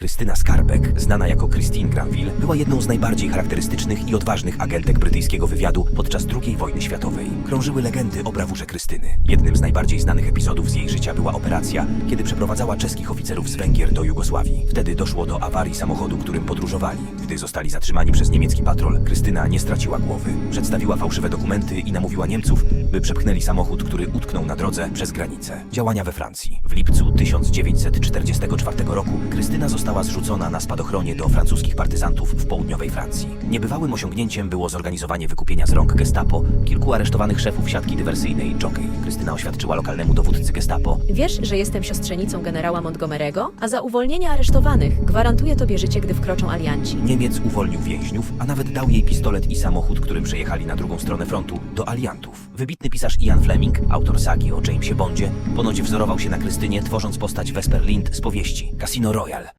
Krystyna Skarbek, znana jako Christine Granville, była jedną z najbardziej charakterystycznych i odważnych agentek brytyjskiego wywiadu podczas II wojny światowej. Krążyły legendy o brawurze Krystyny. Jednym z najbardziej znanych epizodów z jej życia była operacja, kiedy przeprowadzała czeskich oficerów z Węgier do Jugosławii. Wtedy doszło do awarii samochodu, którym podróżowali. Gdy zostali zatrzymani przez niemiecki patrol, Krystyna nie straciła głowy. Przedstawiła fałszywe dokumenty i namówiła Niemców, by przepchnęli samochód, który utknął na drodze przez granicę. Działania we Francji. W lipcu 1944 roku Krystyna została zrzucona na spadochronie do francuskich partyzantów w południowej Francji. Niebywałym osiągnięciem było zorganizowanie wykupienia z rąk gestapo kilku aresztowanych szefów siatki dywersyjnej Jockey. Krystyna oświadczyła lokalnemu dowódcy gestapo, Wiesz, że jestem siostrzenicą generała Montgomery'ego, a za uwolnienie aresztowanych gwarantuję tobie życie, gdy wkroczą alianci. Niemiec uwolnił więźniów, a nawet dał jej pistolet i samochód, którym przejechali na drugą stronę frontu, do aliantów. Wybitny pisarz Ian Fleming, autor sagi o Jamesie Bondzie, ponoć wzorował się na Krystynie, tworząc postać Vesper Lind z powieści Casino Royale.